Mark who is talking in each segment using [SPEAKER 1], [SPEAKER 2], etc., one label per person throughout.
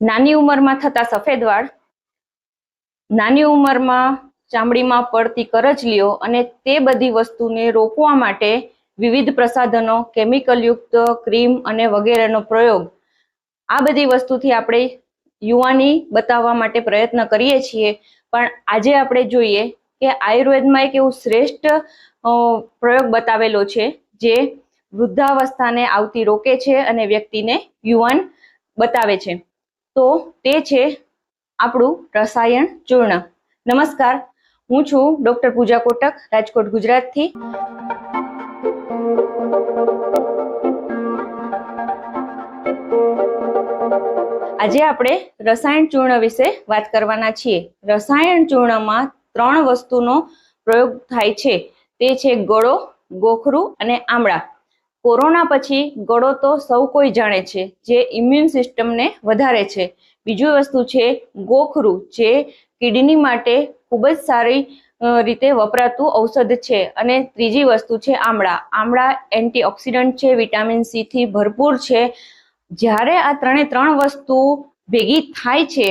[SPEAKER 1] નાની ઉંમરમાં થતા સફેદ વાળ, નાની ઉંમરમાં ચામડીમાં પડતી કરચલીઓ અને તે બધી વસ્તુને રોકવા માટે વિવિધ પ્રસાધનો, કેમિકલયુક્ત ક્રીમ અને વગેરેનો પ્રયોગ. આ બધી વસ્તુથી આપણે યુવાની બતાવવા માટે પ્રયત્ન કરીએ છીએ. પણ આજે આપણે જોઈએ કે આયુર્વેદમાં એક એવું શ્રેષ્ઠ પ્રયોગ બતાવેલો છે જે વૃદ્ધાવસ્થાને આવતી રોકે છે અને વ્યક્તિને યુવાન બતાવે છે. તો તે છે આપણું રસાયણ ચૂર્ણ. નમસ્કાર, હું છું ડોક્ટર પૂજા કોટક, રાજકોટ, ગુજરાતથી. આજે આપણે રસાયણ ચૂર્ણ વિશે વાત કરવાના છીએ. રસાયણ ચૂર્ણમાં ત્રણ વસ્તુનો પ્રયોગ થાય છે. તે છે ગળો, ગોખરું અને આમળા. કોરોના પછી ગળો તો સૌ કોઈ જાણે છે, જે ઇમ્યુન સિસ્ટમને વધારે છે. બીજું વસ્તુ છે ગોખરું, જે કિડની માટે ખૂબ જ સારી રીતે વપરાતું ઔષધ છે. અને ત્રીજી વસ્તુ છે આમળા. આમળા એન્ટીઓક્સિડન્ટ છે, વિટામિન સી થી ભરપૂર છે. જ્યારે આ ત્રણે ત્રણ વસ્તુ ભેગી થાય છે,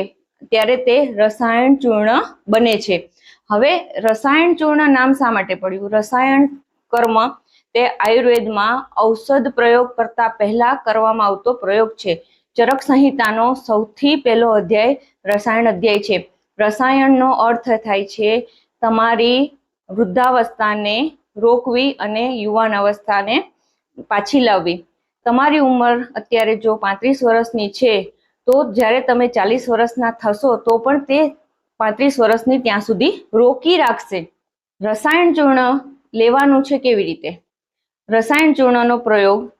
[SPEAKER 1] ત્યારે તે રસાયણ ચૂર્ણ બને છે. હવે રસાયણ ચૂર્ણ નામ શા માટે પડ્યું? રસાયણ કર્મ તે આયુર્વેદમાં ઔષધ પ્રયોગ કરતા પહેલા કરવામાં આવતો પ્રયોગ છે. ચરક સંહિતાનો સૌથી પહેલો અધ્યાય રસાયણ અધ્યાય છે. રસાયણનો અર્થ થાય છે, તમારી વૃદ્ધાવસ્થાને રોકવી અને યુવાન અવસ્થાને પાછી લાવવી. તમારી ઉંમર અત્યારે જો પાંત્રીસ વર્ષની છે, તો જ્યારે તમે ચાલીસ વર્ષના થશો, તો પણ તે પાંત્રીસ વર્ષની ત્યાં સુધી રોકી રાખશે. રસાયણ ચૂર્ણ લેવાનું છે કેવી રીતે? રસાયણ ચૂર્ણનો પ્રયોગ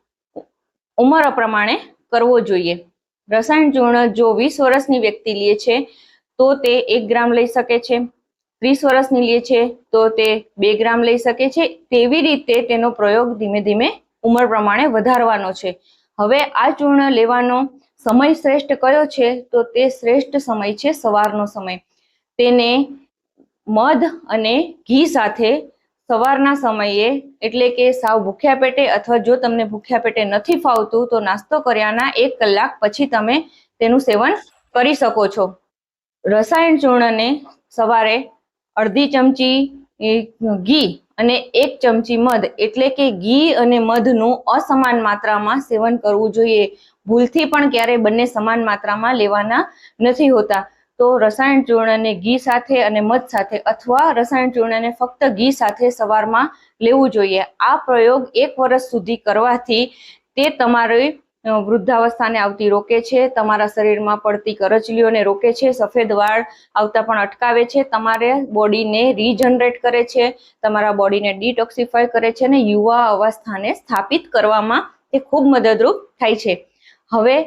[SPEAKER 1] ઉંમર પ્રમાણે કરવો જોઈએ. રસાયણ ચૂર્ણ જો વીસ વર્ષની વ્યક્તિ લે છે, તો તે એક ગ્રામ લઈ શકે છે. ત્રીસ વર્ષની લે છે, તો તે બે ગ્રામ લઈ શકે છે. તેવી રીતે તેનો પ્રયોગ ધીમે ધીમે ઉંમર પ્રમાણે વધારવાનો છે. હવે આ ચૂર્ણ લેવાનો સમય શ્રેષ્ઠ કયો છે? તો તે શ્રેષ્ઠ સમય છે સવારનો સમય. તેને મધ અને ઘી સાથે સવારના સમયે, એટલે કે સાવ ભૂખ્યા પેટે અથવા જો તમને ભૂખ્યા પેટે નથી ફાવતું, તો નાસ્તો કર્યાના એક કલાક પછી તમે તેનું સેવન કરી શકો છો. રસાયણ ચૂર્ણને સવારે અડધી ચમચી ઘી અને એક ચમચી મધ, એટલે કે ઘી અને મધનું અસમાન માત્રામાં સેવન કરવું જોઈએ. ભૂલથી પણ ક્યારેય બંને સમાન માત્રામાં લેવાના નથી હોતા. તો રસાયણ ચૂર્ણને ઘી સાથે અને મધ સાથે અથવા રસાયણ ચૂર્ણને ફક્ત ઘી સાથે સવારમાં લેવું જોઈએ. આ પ્રયોગ એક વર્ષ સુધી કરવાથી તે તમારી વૃદ્ધાવસ્થાને આવતી રોકે છે, તમારા શરીરમાં પડતી કરચલીઓને રોકે છે, સફેદ વાળ આવતા પણ અટકાવે છે, તમારે બોડીને રીજનરેટ કરે છે, તમારા બોડીને ડિટોક્સિફાય કરે છે અને યુવા અવસ્થાને સ્થાપિત કરવામાં તે ખૂબ મદદરૂપ થાય છે. હવે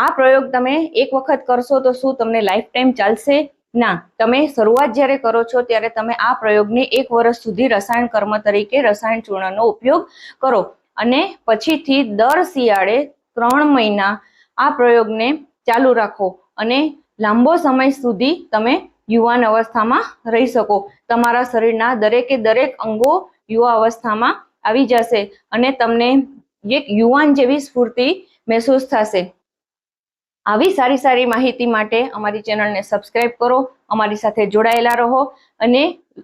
[SPEAKER 1] આ પ્રયોગ તમે એક વખત કરશો તો શું તમને લાઈફ ટાઈમ ચાલશે? ના. તમે શરૂઆત જ્યારે કરો છો ત્યારે તમે આ પ્રયોગને એક વર્ષ સુધી રસાયણ કર્મ તરીકે રસાયણ ચૂર્ણનો ઉપયોગ કરો. અને પછીથી દર શિયાળે ત્રણ મહિના આ પ્રયોગને ચાલુ રાખો અને લાંબો સમય સુધી તમે યુવાન અવસ્થામાં રહી શકો. તમારા શરીરના દરેકે દરેક અંગો યુવા અવસ્થામાં આવી જશે અને તમને એક યુવાન જેવી સ્ફૂર્તિ મહેસૂસ થશે. આવી સારી સારી માહિતી માટે અમારી ચેનલને સબસ્ક્રાઈબ કરો, અમારી સાથે જોડાયેલા રહો અને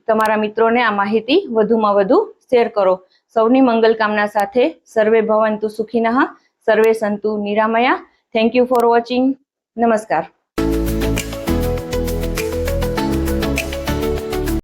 [SPEAKER 1] તમારા મિત્રોને આ માહિતી વધુમાં વધુ શેર કરો. સૌની મંગલ કામના સાથે સર્વે ભવંતુ સુખીનઃ સર્વે સંતુ નિરામયા. થેન્ક યુ ફોર વોચિંગ નમસ્કાર.